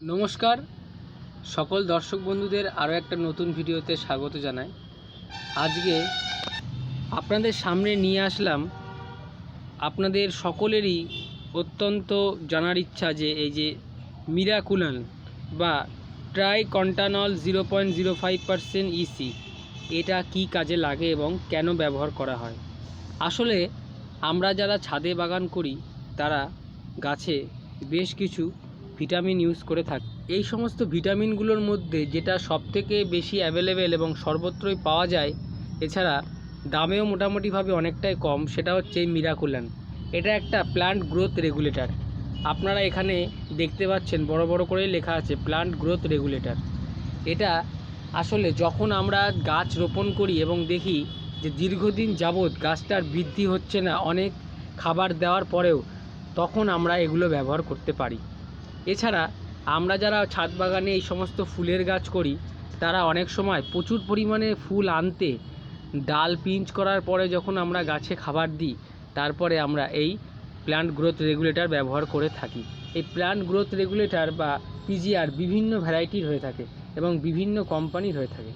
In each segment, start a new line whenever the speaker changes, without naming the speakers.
নমস্কার। সকল দর্শক বন্ধুদের আরও একটা নতুন ভিডিওতে স্বাগত জানাই। আজকে আপনাদের সামনে নিয়ে আসলাম আপনাদের সকলেরই অত্যন্ত জানার ইচ্ছা যে এই যে মিরাকুলান বা triacontanol zero point zero five percent EC এটা কি কাজে লাগে এবং কেন ব্যবহার করা হয়? আসলে আমরা যারা ছাদে বাগান করি, তারা গাছে বেশ কিছু ভিটামিন ইউজ করে থাকি। এই সমস্ত ভিটামিনগুলোর মধ্যে যেটা সবথেকে বেশি অ্যাভেলেবেল এবং সর্বত্রই পাওয়া যায়, এছাড়া দামেও মোটামুটিভাবে অনেকটাই কম, সেটা হচ্ছে মিরাকুলান এটা একটা প্লান্ট গ্রোথ রেগুলেটর আপনারা এখানে দেখতে পাচ্ছেন, বড় বড় করে লেখা আছে প্লান্ট গ্রোথ রেগুলেটর এটা আসলে যখন আমরা গাছ রোপণ করি এবং দেখি যে দীর্ঘদিন যাবৎ গাছটার বৃদ্ধি হচ্ছে না, অনেক খাবার দেওয়ার পরেও তখন আমরা এগুলো ব্যবহার করতে পারি। এছাড়া আমরা যারা ছাদ বাগানে এই সমস্ত ফুলের গাছ করি, তারা অনেক সময় প্রচুর পরিমাণে ফুল আনতে ডাল পিঞ্চ করার পরে যখন আমরা গাছে খাবার দিই, তারপরে আমরা এই প্ল্যান্ট গ্রোথ রেগুলেটর ব্যবহার করে থাকি। এই প্ল্যান্ট গ্রোথ রেগুলেটর বা পিজিআর বিভিন্ন ভ্যারাইটির হয়ে থাকে এবং বিভিন্ন কোম্পানির হয়ে থাকে।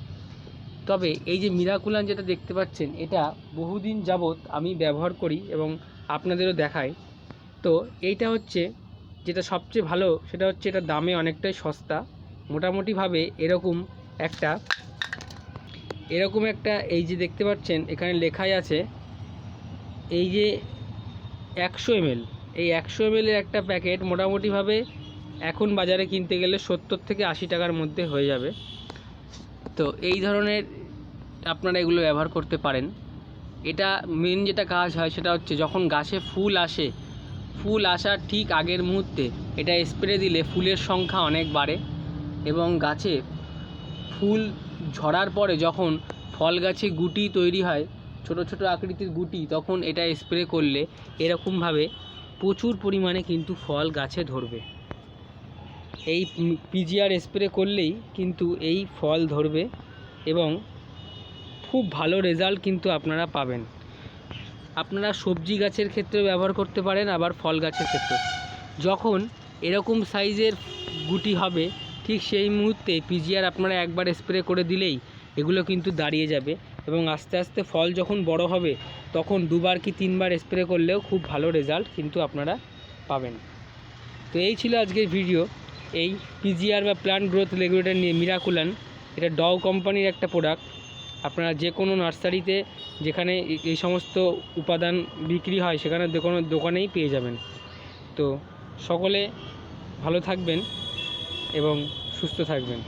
তবে এই যে মিরাকুলান যেটা দেখতে পাচ্ছেন, এটা বহুদিন যাবৎ আমি ব্যবহার করি এবং আপনাদেরও দেখাই। তো এইটা হচ্ছে যেটা সবচেয়ে ভালো সেটা হচ্ছে এটা দামে অনেকটাই সস্তা। মোটামুটিভাবে এরকম একটা এরকম একটা এই যে দেখতে পাচ্ছেন, এখানে লেখাই আছে, এই যে একশো এমএল। এই একশো এমএলের একটা প্যাকেট মোটামুটিভাবে এখন বাজারে কিনতে গেলে সত্তর থেকে আশি টাকার মধ্যে হয়ে যাবে। তো এই ধরনের আপনারা এগুলো ব্যবহার করতে পারেন। এটা মেন যেটা কাজ হয় সেটা হচ্ছে যখন গাছে ফুল আসে ফুল আসার ঠিক আগের মুহূর্তে। এটা স্প্রে দিলে ফুলের সংখ্যা অনেক বাড়ে এবং গাছে ফুল ঝরার পরে যখন ফল গাছে গুটি তৈরি হয়, ছোট ছোট আকৃতির গুটি, তখন এটা স্প্রে করলে এরকমভাবে প্রচুর পরিমাণে কিন্তু ফল গাছে ধরবে। এই পিজিআর স্প্রে করলেই কিন্তু এই ফল ধরবে এবং খুব ভালো রেজাল্ট কিন্তু আপনারা পাবেন। আপনারা সবজি গাছের ক্ষেত্রে ব্যবহার করতে পারেন, আবার ফল গাছের ক্ষেত্রে। যখন এরকম সাইজের গুটি হবে, ঠিক সেই মুহূর্তে পিজিআর আপনারা একবার স্প্রে করে দিলেই এগুলো কিন্তু দাঁড়িয়ে যাবে এবং আস্তে আস্তে ফল যখন বড় হবে, তখন দুবার কি তিনবার স্প্রে করলেও খুব ভালো রেজাল্ট কিন্তু আপনারা পাবেন। তো এই ছিল আজকের ভিডিও এই পিজিআর বা প্ল্যান্ট গ্রোথ রেগুলেটর নিয়ে মিরাকুলান এটা ডও কোম্পানির একটা প্রোডাক্ট আপনারা যে কোনো নার্সারিতে যেখানে এই- সমস্ত উপাদান বিক্রি হয়, সেখানে কোনো দোকানেই পেয়ে যাবেন। তো সকলে ভালো থাকবেন এবং সুস্থ থাকবেন।